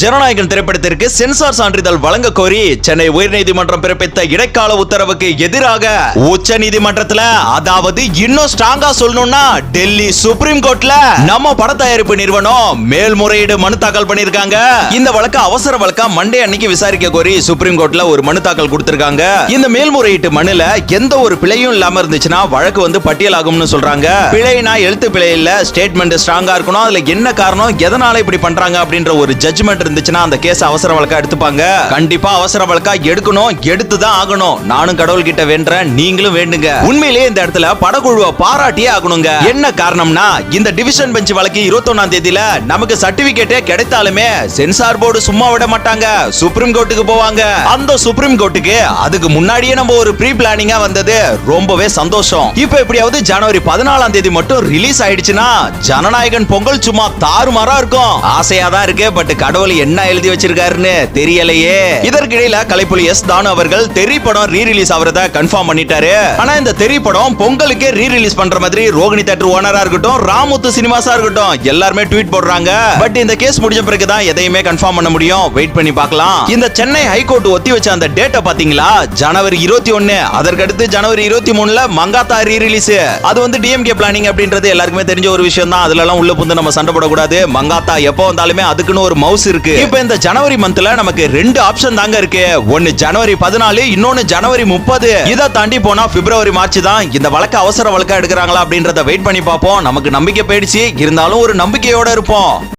ஜனநாயகன் திரைப்படத்திற்கு சென்சார் சான்றிதழ் வழங்க கோரி சென்னை உயர்நீதிமன்றம் பிறப்பித்த இடைக்கால உத்தரவுக்கு எதிராக உச்ச நீதிமன்றத்துல அதாவது இன்னும் ஸ்ட்ராங்கா சொல்லணும்னா டெல்லி சுப்ரீம் கோர்ட்ல நம்ம பட தயாரிப்பு நிறுவனம் மேல்முறையீடு மனு தாக்கல் பண்ணிருக்காங்க இந்த வழக்கு அவசர வழக்கா மண்டே அன்னைக்கு விசாரிக்க கோரி சுப்ரீம் கோர்ட்ல ஒரு மனு தாக்கல் கொடுத்திருக்காங்க. இந்த மேல்முறையீட்டு மனுல எந்த ஒரு பிழையும் இல்லாம இருந்துச்சுன்னா வழக்கு வந்து பட்டியலாகும்னு சொல்றாங்க. பிழைனா எழுத்து பிழை இல்ல ஸ்டேட்மெண்ட் ஸ்ட்ராங்கா இருக்கணும் அதுல என்ன காரணம் எதனால இப்படி பண்றாங்க அப்படின்ற ஒரு ஜட்ஜ்மெண்ட் இருந்துச்சுன்னா அந்த கேஸ் அவசர வழக்கா எடுத்துப்பாங்க. கண்டிப்பா அவசர வழக்கா எடுக்கணும் எடுத்து தான் ஆகணும். நானும் கடவுள் கிட்ட வேண்டுறேன் நீங்களும் வேண்டுங்க. உண்மையிலேயே இந்த இடத்துல படக்குழுவை பாராட்டியே ஆகணுங்க. என்ன காரணம்னா இந்த டிவிஷன் பெஞ்ச் வழக்கு இருபத்தொன்னாம் தேதியில நமக்கு சர்டிபிகேட்டே கிடைத்தாலுமே சென்சார் போர்டு சும்மா விட மாட்டாங்க. சுப்ரீம் கோர்ட்டுக்கு போவாங்க. அந்த சுப்ரீம் கோர்ட்டுக்கு அதுக்கு முன்னாடியே நம்ம ஒரு ப்ரீ பிளானிங்கா வந்தது. ரொம்பவே சந்தோஷம். இப்போ எப்படியாவது ஜனவரி பதினாலாம் தேதி மட்டும் ரிலீஸ் ஆயிடுச்சுன்னா ஜனநாயகன் பொங்கல் சும்மா தாறுமாறா இருக்கும். ஆசையா தான் இருக்கு பட் கடவுள் என்ன எழுதி வச்சிருக்காருன்னு தெரியலையே. இதற்கிடையில கலைப்புலி எஸ் தானு அவர்கள் தெரி படம் ரீ ரிலீஸ் ஆவறத கன்ஃபார்ம் பண்ணிட்டாரு. ஆனா இந்த தெரி படம் பொங்கலுக்கே ரீ ரிலீஸ் பண்ற மாதிரி ரோகிணி தேட்டர் ஓனரா இருக்கட்டும் ராமுத்து சினிமாஸா இருக்கட்டும் எல்லாருமே ட்வீட் போடுறாங்க. பட் இந்த கேஸ் முடிஞ்ச பிறகு தான் எதையுமே கன்ஃபார்ம் பண்ண முடியும். வெயிட் பண்ணி பார்க்கலாம். இந்த சென்னை ஹைகோர்ட் ஒத்தி வச்ச அந்த டேட்டை பாத்தீங்களா? ஜனவரி இருபத்தி ஒன்னு. அதற்கடுத்து ஜனவரி இருபத்தி மூணுல மங்காத்தா ரீ ரிலீஸ் அது வந்து டிஎம்கே பிளானிங் அப்படின்றது எல்லாருக்குமே தெரிஞ்ச ஒரு விஷயம் தான் அதுல எல்லாம் உள்ள புந்து நம்ம சண்டை போடக்கூடாது. மங்காத்தா எப்போ வந்தாலுமே அதுக்குன்னு ஒரு மவுஸ் இருக்கு. இப்போ இந்த ஜனவரி மந்த்ல நமக்கு ரெண்டு ஆப்ஷன் தாங்க இருக்கு. ஒன்னு ஜனவரி பதினாலு இன்னொன்னு ஜனவரி முப்பது. இதை தாண்டி போனா பிப்ரவரி மார்ச் தான் இந்த வழக்கு அவசர வழக்கா எடுக்கிறாங்களா அப்படின்றத வெயிட் பண்ணி பார்ப்போம். நமக்கு நம்பிக்கை போயிடுச்சு. இருந்தாலும் ஒரு நம்பிக்கையோட இருப்போம்.